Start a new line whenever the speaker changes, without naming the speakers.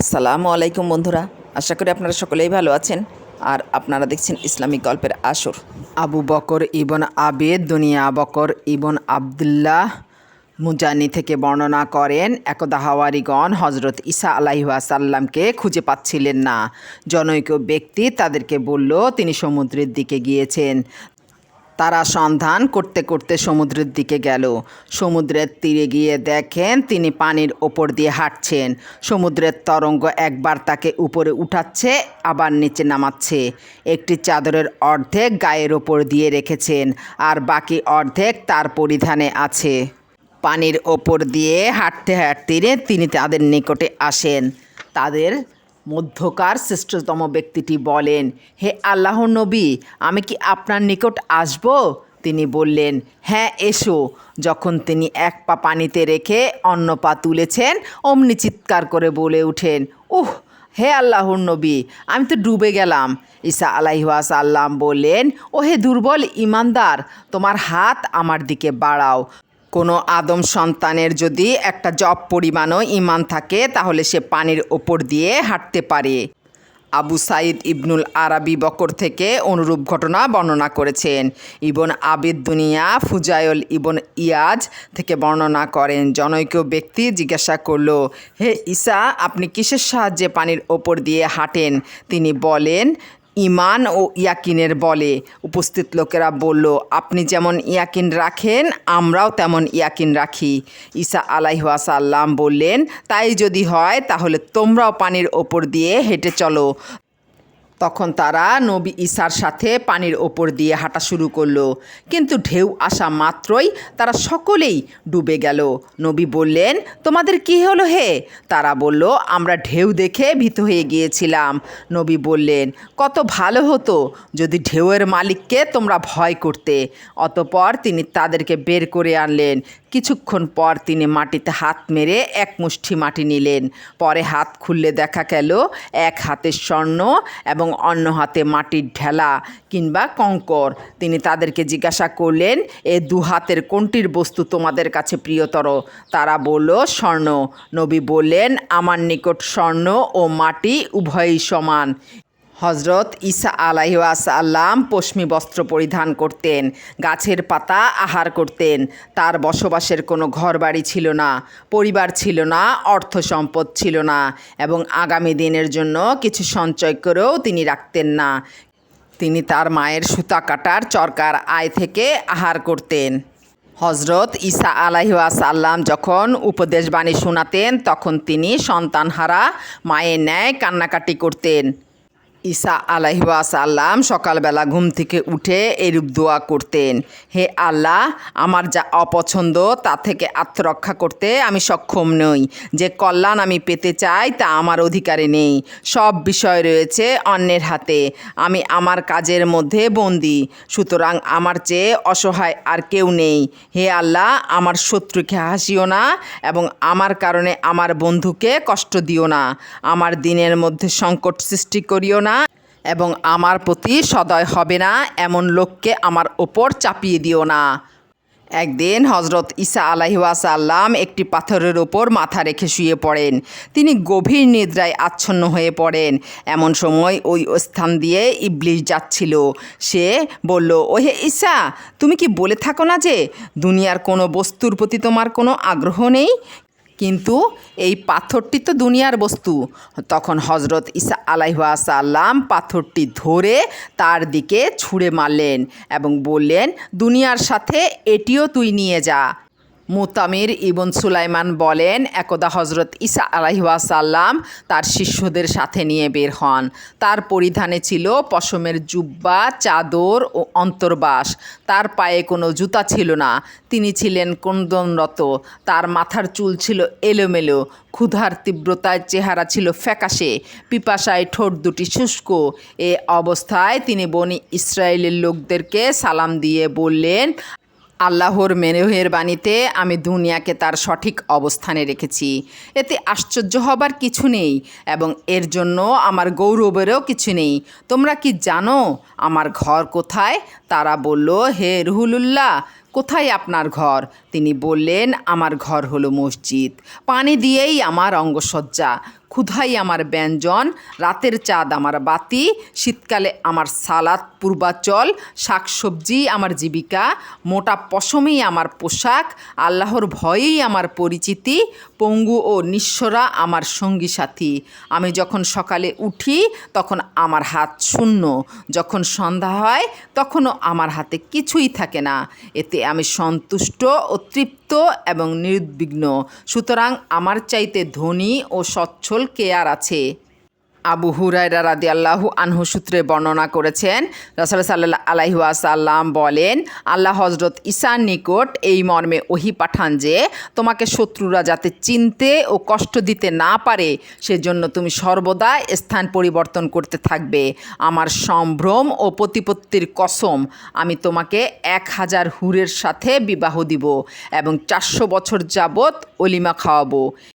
আসসালামু আলাইকুম বন্ধুরা। আশা করি আপনারা সকলেই ভালো আছেন। আর আপনারা দেখছেন ইসলামিক গল্পের আসর। আবু বকর ইবন আবেদ, দুনিয়া বকর ইবন আবদুল্লাহ মুজানি থেকে বর্ণনা করেন, একদা হাওয়ারিগণ হজরত ঈসা আলাইহাসাল্লামকে খুঁজে পাচ্ছিলেন না। জনৈক ব্যক্তি তাদেরকে বলল, তিনি সমুদ্রের দিকে গিয়েছেন। তারা সন্ধান করতে করতে সমুদ্রের দিকে গেল। সমুদ্রের তীরে গিয়ে দেখেন তিনি পানির ওপর দিয়ে হাঁটছেন। সমুদ্রের তরঙ্গ একবার তাকে উপরে উঠাচ্ছে, আবার নিচে নামাচ্ছে। একটি চাদরের অর্ধেক গায়ের ওপর দিয়ে রেখেছেন, আর বাকি অর্ধেক তার পরিধানে আছে। পানির ওপর দিয়ে হাঁটতে হাঁটতে তিনি তাদের নিকটে আসেন। তাদের মধ্যকার শ্রেষ্ঠতম ব্যক্তিটি বলেন, হে আল্লাহর নবী, আমি কি আপনার নিকট আসব? তিনি বললেন হ্যাঁ এসো। যখন তিনি এক পা পানিতে রেখে অন্য পা তুলেছেন, অমনি চিৎকার করে বলে উঠেন উহ, হে আল্লাহর নবী, আমি তো ডুবে গেলাম। ঈসা আলাইহাস আল্লাম বললেন ও হে দুর্বল ইমানদার, তোমার হাত আমার দিকে বাড়াও। কোনো আদম সন্তানের যদি একটা জব পরিমাণও ইমান থাকে, তাহলে সে পানির ওপর দিয়ে হাঁটতে পারে। আবু সাইদ ইবনুল আরাবি বকর থেকে অনুরূপ ঘটনা বর্ণনা করেছেন। ইবন আবিদ দুনিয়া ফুজায়ল ইবন ইয়াজ থেকে বর্ণনা করেন। জনৈক ব্যক্তি জিজ্ঞাসা করল, হে ঈসা, আপনি কিসের সাহায্যে পানির ওপর দিয়ে হাঁটেন? তিনি বলেন ইমান ও ইয়াকিনের বলে। উপস্থিত লোকেরা বলল, আপনি যেমন ইয়াকিন রাখেন, আমরাও তেমন ইয়াকিন রাখি। ঈসা আলাইহাসাল্লাম বললেন, তাই যদি হয়, তাহলে তোমরাও পানির ওপর দিয়ে হেঁটে চলো। তখন তারা নবী ঈশার সাথে পানির ওপর দিয়ে হাঁটা শুরু করল। কিন্তু ঢেউ আসা মাত্রই তারা সকলেই ডুবে গেল। নবী বললেন, তোমাদের কি হলো হে? তারা বলল, আমরা ঢেউ দেখে ভীত হয়ে গিয়েছিলাম। নবী বললেন, কত ভালো হতো যদি ঢেউয়ের মালিককে তোমরা ভয় করতে। অতপর তিনি তাদেরকে বের করে আনলেন। কিছুক্ষণ পর তিনি মাটিতে হাত মেরে এক মুষ্টি মাটি নিলেন। পরে হাত খুললে দেখা গেল এক হাতে স্বর্ণ এবং অন্য হাতে মাটির ঢেলা কিংবা কঙ্কর। তিনি তাদেরকে জিজ্ঞাসা করলেন, এ দু হাতের কোনটির বস্তু তোমাদের কাছে প্রিয়তর? তারা বলল, স্বর্ণ। নবী বললেন, আমার নিকট স্বর্ণ ও মাটি উভয়ই সমান। হজরত ঈসা আলাইসাল্লাম পশ্মি বস্ত্র পরিধান করতেন, গাছের পাতা আহার করতেন, তার বসবাসের কোনো ঘরবাড়ি ছিল না, পরিবার ছিল না, অর্থ সম্পদ ছিল না এবং আগামী দিনের জন্য কিছু সঞ্চয় করেও তিনি রাখতেন না। তিনি তার মায়ের সুতা কাটার চরকার আয় থেকে আহার করতেন। হজরত ঈসা আলাইসাল্লাম যখন উপদেশবাণী শোনাতেন, তখন তিনি সন্তানহারা, মায়ের ন্যায় কান্নাকাটি করতেন। ঈসা আলাইসাল্লাম সকালবেলা ঘুম থেকে উঠে এরূপ দোয়া করতেন, হে আল্লাহ, আমার যা অপছন্দ তা থেকে আত্মরক্ষা করতে আমি সক্ষম নই। যে কল্যাণ আমি পেতে চাই তা আমার অধিকারে নেই। সব বিষয় রয়েছে অন্যের হাতে। আমি আমার কাজের মধ্যে বন্দি। সুতরাং আমার চেয়ে অসহায় আর কেউ নেই। হে আল্লাহ, আমার শত্রুকে হাসিও না এবং আমার কারণে আমার বন্ধুকে কষ্ট দিও না। আমার দিনের মধ্যে সংকট সৃষ্টি করিও না এবং আমার প্রতি সদয় হবে না এমন লোককে আমার ওপর চাপিয়ে দিও না। একদিন হজরত ঈসা আলাইসাল্লাম একটি পাথরের ওপর মাথা রেখে শুয়ে পড়েন। তিনি গভীর নিদ্রায় আচ্ছন্ন হয়ে পড়েন। এমন সময় ওই স্থান দিয়ে ইবলিশ যাচ্ছিল। সে বলল, ওহে ঈসা, তুমি কি বলে থাকো না যে দুনিয়ার কোনো বস্তুর প্রতি তোমার কোনো আগ্রহ নেই? কিন্তু এই পাথরটি তো দুনিয়ার বস্তু। তখন হজরত ইসা আলাইহাসাল্লাম পাথরটি ধরে তার দিকে ছুঁড়ে মারলেন এবং বললেন, দুনিয়ার সাথে এটিও তুই নিয়ে যা। মুতামির ইবন সুলাইমান বলেন, একদা হজরত ঈসা আলাইহাসাল্লাম তার শিষ্যদের সাথে নিয়ে বের হন। তার পরিধানে ছিল পশমের জুব্বা, চাদর ও অন্তর্বাস। তার পায়ে কোনো জুতা ছিল না। তিনি ছিলেন কন্দনরত তার মাথার চুল ছিল এলোমেলো। ক্ষুধার তীব্রতায় চেহারা ছিল ফ্যাকাশে। পিপাসায় ঠোঁট দুটি শুষ্ক। এ অবস্থায় তিনি বনি ইসরায়েলের লোকদেরকে সালাম দিয়ে বললেন আল্লাহর মেনেহের বাণীতে আমি দুনিয়াকে তার সঠিক অবস্থানে রেখেছি। এতে আশ্চর্য হবার কিছু নেই এবং এর জন্য আমার গৌরবেরও কিছু নেই। তোমরা কি জানো আমার ঘর কোথায়? তারা বলল, হে রুহুলুল্লাহ কোথায় আপনার ঘর? তিনি বললেন, আমার ঘর হলো মসজিদ। পানি দিয়েই আমার অঙ্গসজ্জা। ক্ষুধাই আমার ব্যঞ্জন। রাতের চাঁদ আমার বাতি। শীতকালে আমার সালাদ, পূর্বাচল। শাকসবজি আমার জীবিকা। মোটা পশমেই আমার পোশাক। আল্লাহর ভয়েই আমার পরিচিতি। পঙ্গু ও নিঃস্বরা আমার সঙ্গী সাথী। আমি যখন সকালে উঠি, তখন আমার হাত শূন্য। যখন সন্ধ্যা হয়, তখনও আমার হাতে কিছুই থাকে না। এতে আমি সন্তুষ্ট ও তৃপ্ত এবং নির্বিঘ্ন। সুতরাং আমার চাইতে ধনী ও সচ্ছল কেয়ার আছে? আবু হুরাইরা রাদি আল্লাহু আনহু সূত্রে বর্ণনা করেছেন, রসল সাল্লাহ আলাইহু আসাল্লাম বলেন, আল্লাহ হজরত ঈশার নিকট এই মর্মে ওহি পাঠান যে, তোমাকে শত্রুরা যাতে চিনতে ও কষ্ট দিতে না পারে, সেজন্য তুমি সর্বদা স্থান পরিবর্তন করতে থাকবে। আমার সম্ভ্রম ও প্রতিপত্তির কসম, আমি তোমাকে এক হাজার হুরের সাথে বিবাহ দিব এবং চারশো বছর যাবৎ অলিমা খাওয়াবো।